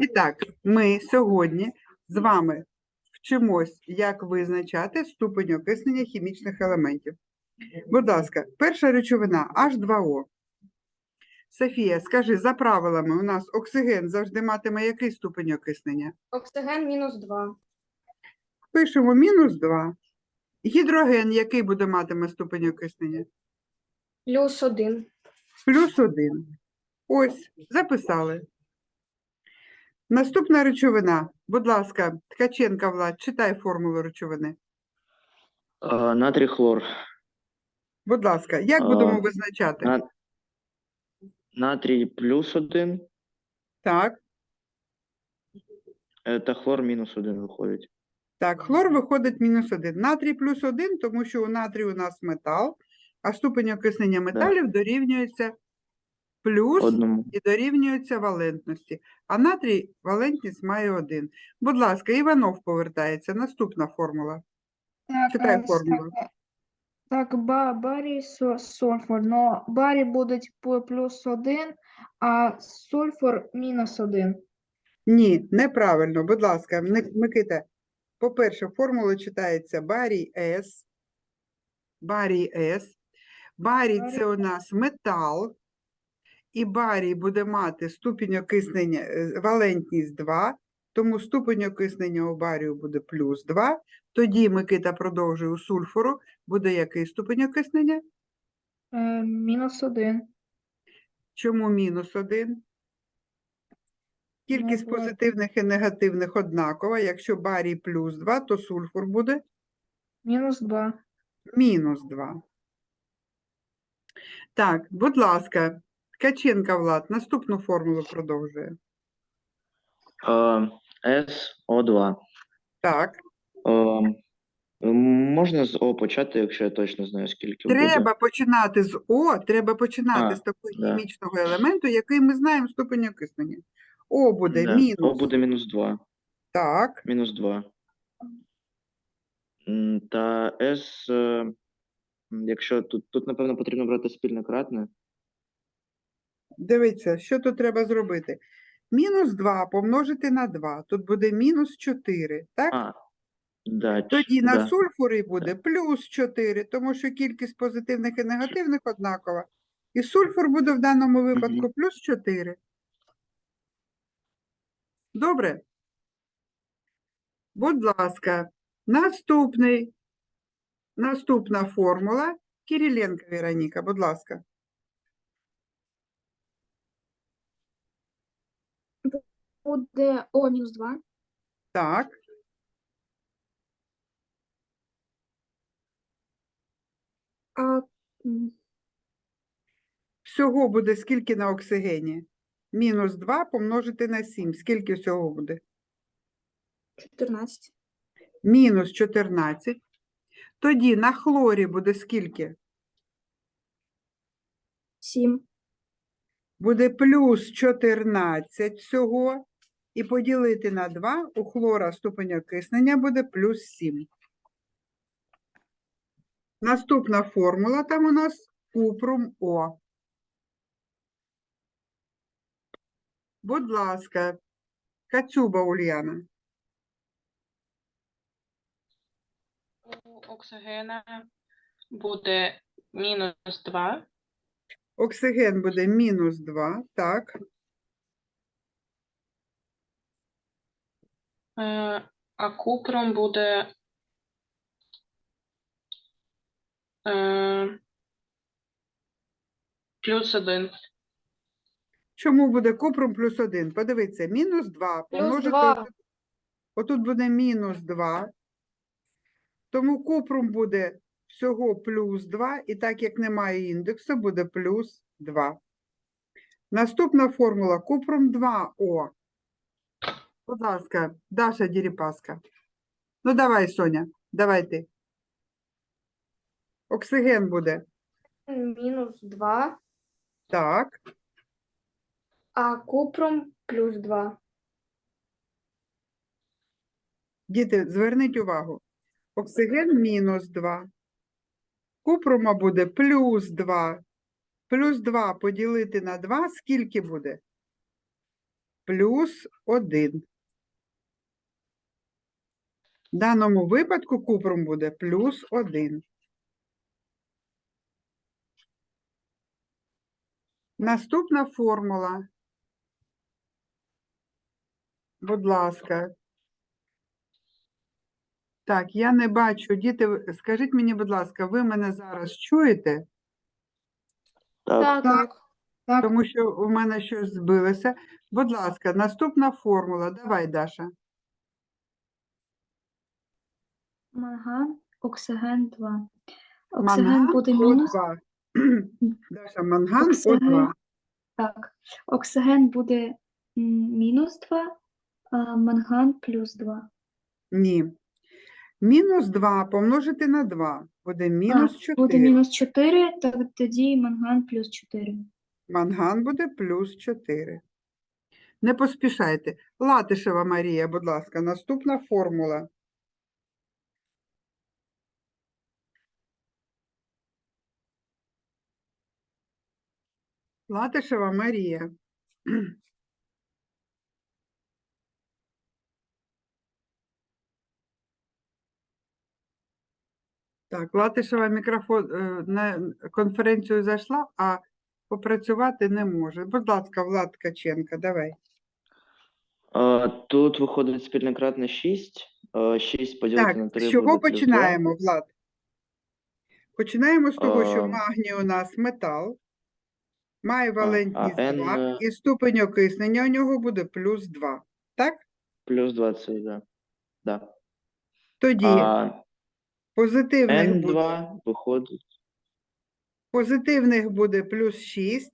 І так, ми сьогодні з вами вчимось, як визначати ступень окиснення хімічних елементів. Будь ласка, перша речовина H2O. Софія, скажи, за правилами, у нас оксиген завжди матиме який ступень окиснення? Оксиген мінус 2. Пишемо мінус 2. Гідроген який буде матиме ступень окиснення? Плюс 1. Плюс 1. Ось, записали. Наступна речовина. Будь ласка, Ткаченка Влад, читай формулу речовини. А, Натрій хлор. Будь ласка, як будемо А, визначати? На... Натрій плюс один Так, е, та хлор мінус один виходить. так, хлор виходить мінус 1. Натрій плюс 1, тому що у натрію у нас метал, а ступень окиснення металів дорівнюється плюс Одному. і дорівнюється валентності. А натрій валентність має 1. Будь ласка, Іванов повертається. Наступна формула. Так, Читай е, формулу. Так, так ба, барій, со, сульфур. Но барій буде п- плюс один, а сульфур мінус один. Ні, неправильно. Будь ласка, Ник- Микита. По-перше, формула читається барій С. Барій С. Барій це у нас метал. І барій буде мати ступінь окиснення, е, валентність 2, тому ступінь окиснення у барію буде плюс 2. Тоді Микита продовжує у сульфуру. Буде який ступінь окиснення? Е, мінус один. Чому мінус 1? Кількість бо- позитивних і негативних однакова. Якщо барій плюс 2, то сульфур буде Мінус два. мінус 2. Так, будь ласка, Ткаченка Влад, наступну формулу продовжує. СО2. Так, Можна з О почати, якщо я точно знаю, скільки буде. треба починати з О, треба починати А, з такого да. хімічного елементу, який ми знаємо ступень окиснення. О буде Да. мінус. О буде мінус 2. Так, Мінус 2. Та С, е, м, якщо тут, тут, напевно, потрібно брати спільне кратне. Дивіться, що тут треба зробити. Мінус 2 помножити на 2, тут буде мінус 4, так? А, да, Тоді на да. сульфурі буде плюс 4, тому що кількість позитивних і негативних однакова. І сульфур буде в даному випадку плюс 4. Добре? Будь ласка, наступний, наступна формула. Кириленко Вероніка, будь ласка. Буде О мінус 2. Так, А м, всього буде скільки на оксигені? Мінус 2 помножити на 7. Скільки всього буде? 14. мінус 14. Тоді на хлорі буде скільки? 7. Буде плюс 14 всього. І поділити на 2 у хлора ступень окиснення буде плюс 7. Наступна формула там у нас купрум О. Будь ласка, Кацюба Ульяна. у оксигена буде мінус 2, Оксиген буде мінус 2, так. А купром буде е, плюс 1. Чому буде купрум плюс 1? Подивіться, мінус 2 помножити. два. отут- буде мінус 2. Тому купрум буде всього плюс 2, і так як немає індексу, буде плюс 2. Наступна формула купрум 2О. Будь ласка, Даша Діріпаска. Ну давай, Соня, давай ти. Оксиген буде. Мінус 2. Так. А купром плюс 2. Діти, зверніть увагу. Оксиген мінус 2. Купрума буде плюс 2. Плюс 2 поділити на 2 скільки буде? плюс 1. В даному випадку купрум буде плюс 1. Наступна формула. Будь ласка. Так, я не бачу. Діти, скажіть мені, будь ласка, ви мене зараз чуєте? Так, Так. Так, Тому що у мене щось збилося. Будь ласка, наступна формула. Давай, Даша. Манган, оксиген 2. Манган Оксиген буде мінус. О2. Даша, манган Оксиген. О2. Так. Оксиген буде мінус 2, а манган плюс 2. Ні. Мінус 2 помножити на 2 буде мінус 4. Буде мінус 4, так тоді манган плюс 4. Манган буде плюс 4. Не поспішайте. Латишева Марія, будь ласка, наступна формула. Латишева Марія. Так, Латишева мікрофон е, на конференцію зайшла, а попрацювати не може. Будь ласка, Влад Ткаченко, давай. Тут виходить спільний кратне 6. 6 поділити на Так, 3 з чого буде 2. починаємо, Влад? Починаємо з того, що магній у нас метал, має а валентність 2, N, і ступень окиснення у нього буде плюс 2. Так? Плюс 20, да. Да. Тоді А позитивних N2 виходить. позитивних буде плюс 6,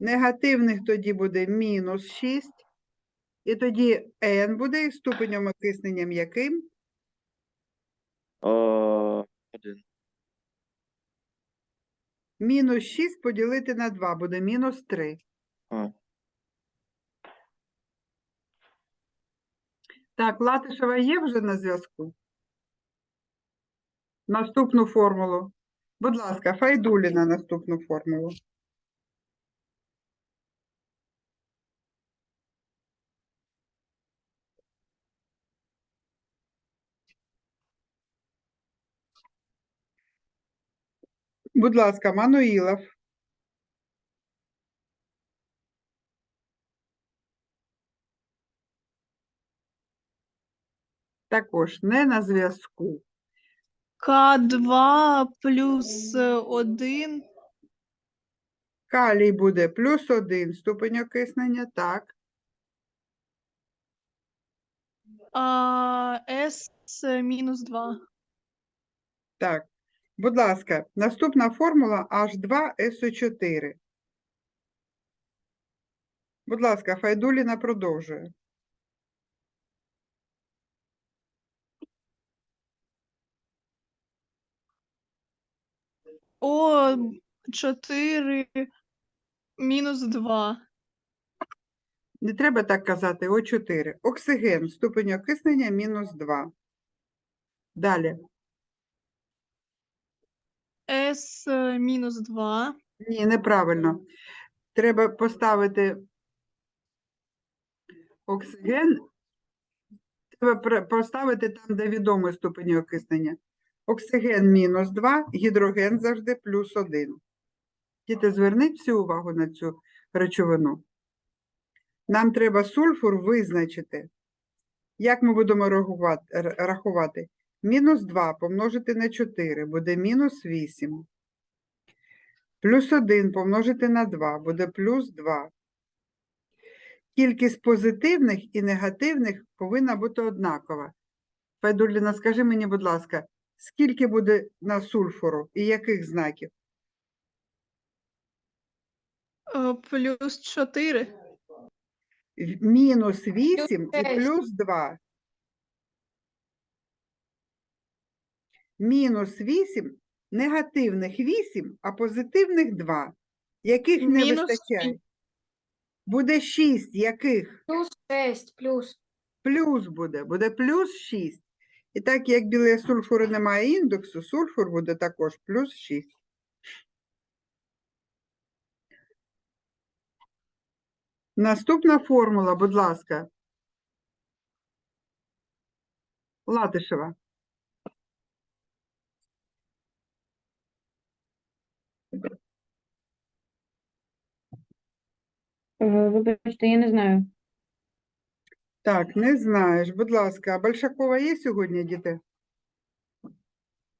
негативних тоді буде мінус 6, і тоді n буде ступенем окисненням яким? Е, 1. Мінус 6 поділити на 2 буде мінус 3. А. Так, Латишева є вже на зв'язку? Наступну формулу. Будь ласка, Файдуліна наступну формулу. Будь ласка, Мануїлов. Також не на зв'язку. К2 плюс 1, Калій буде плюс 1 ступень окиснення, так. а С мінус 2. Так, будь ласка, наступна формула H2SO4. Будь ласка, Файдуліна продовжує. О 4 мінус 2. Не треба так казати, О4. Оксиген, ступень окиснення мінус 2. Далі. С мінус 2. Ні, неправильно. Треба поставити оксиген. Треба поставити там, де відомий ступень окиснення. Оксиген мінус 2, гідроген завжди плюс 1. Діти, зверніть всю увагу на цю речовину. Нам треба сульфур визначити. Як ми будемо рахувати? Мінус 2 помножити на 4 буде мінус 8. Плюс 1 помножити на 2 буде плюс 2. Кількість позитивних і негативних повинна бути однакова. Файдуліна, скажи мені, будь ласка, скільки буде на сульфуру і яких знаків? е, Плюс 4. Мінус 8 і плюс 2. Мінус 8, негативних 8, а позитивних 2. Яких не Мінус вистачає? шість. Буде 6, яких? Плюс 6, плюс. Плюс буде, буде плюс 6. І так як біля сульфуру немає індексу, сульфур буде також плюс 6. Наступна формула, будь ласка. Латишева. Е, Вибачте, я не знаю. Так, не знаєш. Будь ласка, а Большакова є сьогодні, діти?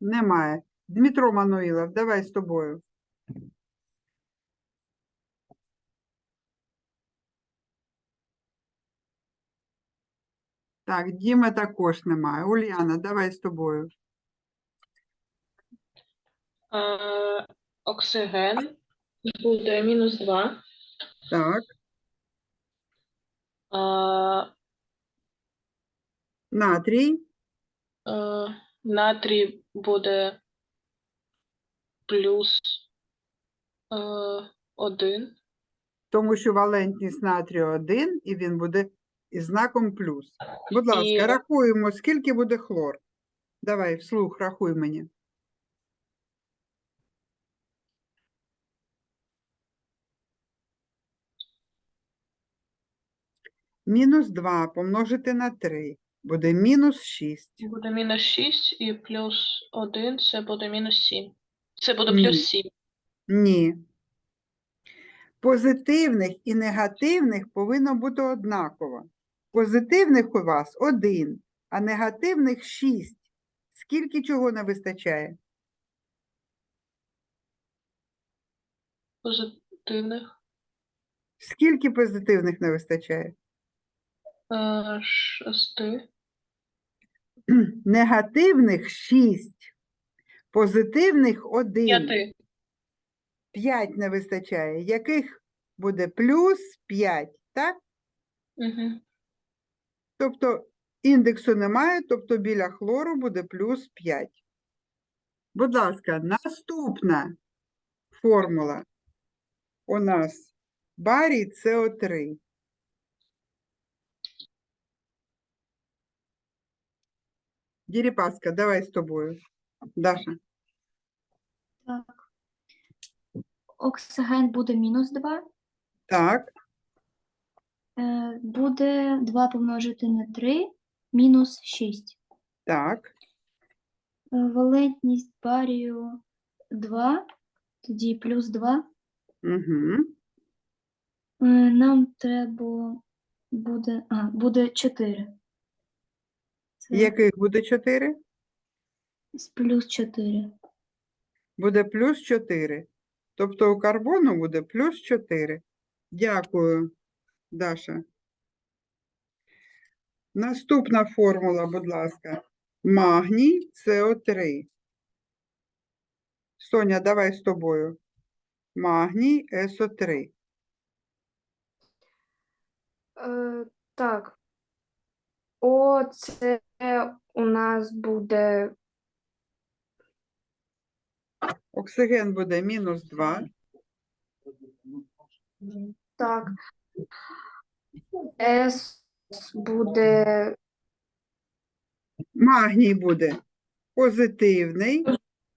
Немає. Дмитро Мануїлов, давай з тобою. Так, Діми також немає. Ульяна, давай з тобою. Е, оксиген буде мінус 2. Так, Е, натрій. е, натрій буде плюс е, 1. тому що валентність натрію 1, і він буде із знаком плюс. Будь ласка, І- рахуємо, скільки буде хлор. Давай, вслух, рахуй мені. Мінус 2 помножити на 3 буде мінус 6. Буде мінус 6 і плюс 1 це буде мінус 7. Це буде Ні. плюс 7. Ні. Позитивних і негативних повинно бути однаково. Позитивних у вас один, а негативних шість. Скільки чого не вистачає? Позитивних. Скільки позитивних не вистачає? Е, 6. Негативних шість, позитивних один. 5. П'ять не вистачає. Яких буде плюс 5, так? Угу. Тобто індексу немає, тобто біля хлору буде плюс 5. Будь ласка, наступна формула у нас барій СО3. Діріпаска, давай з тобою. Даша. Так. Оксиген буде мінус 2. Так, Е, буде 2 помножити на 3, мінус 6. так, Е, Валентність барію 2, тоді плюс 2. угу. Е, Нам треба буде, а, буде 4. Яких буде 4? з плюс 4. Буде плюс 4. Тобто у карбону буде плюс 4. Дякую, Даша. Наступна формула, будь ласка. Магній СО3. Соня, давай з тобою. Магній СО3. Е, так. О, це у нас буде Оксиген буде мінус 2. так. С буде Магній буде позитивний.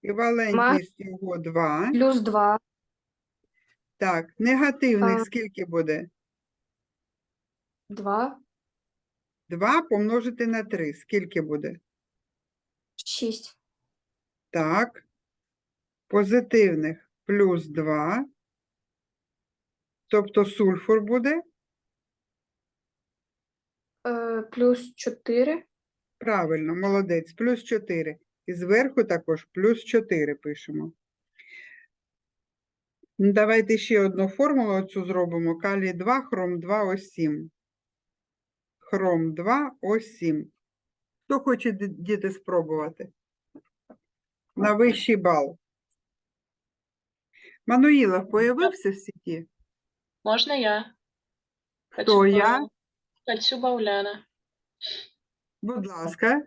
І валентність його 2. плюс 2, Так, негативних А. скільки буде? 2, 2 помножити на 3. Скільки буде? 6. Так. Позитивних плюс 2. Тобто сульфур буде. Е, плюс 4. Правильно, молодець. Плюс 4. І зверху також плюс 4 пишемо. Ну, Давайте ще одну формулу оцю зробимо. Калій 2, хром 2, О7. Хром 2, О7. Хто хоче діти спробувати? На вищий бал. Мануїлов появився в сіті? Можна я? Хто я? Кацюба- Кацюба Уляна. Будь ласка.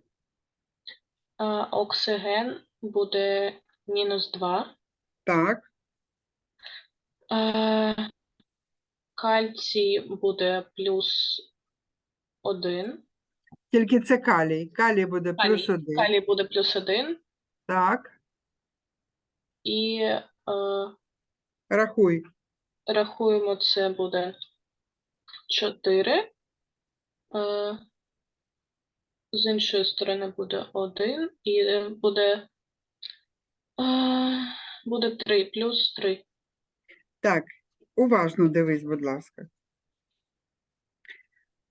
А, оксиген буде мінус 2. Так, Е, кальцій буде плюс 1. тільки це калій. Калій буде плюс Калій, 1. калій буде плюс 1. Так, І е, рахуй. рахуємо, це буде 4. Е, з іншої сторони буде 1 і е, буде, е, буде 3 плюс 3. Так, уважно дивись, будь ласка.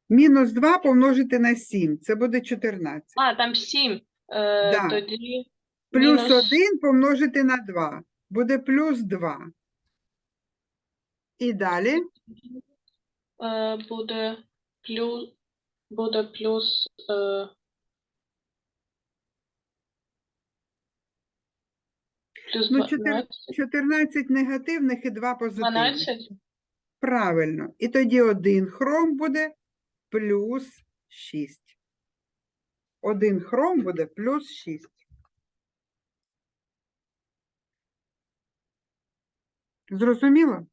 Мінус 2 помножити на 7, це буде 14. А, там 7. Е, Да. Тоді Плюс мінус- 1 помножити на 2, буде плюс 2. І далі е, буде плюс, буде плюс е, плюс Ну, 12. 14 негативних і 2 позитивних. 12? Правильно. І тоді один хром буде плюс 6. Один хром буде плюс 6. Зрозуміло?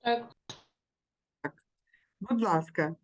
Так. Будь ласка,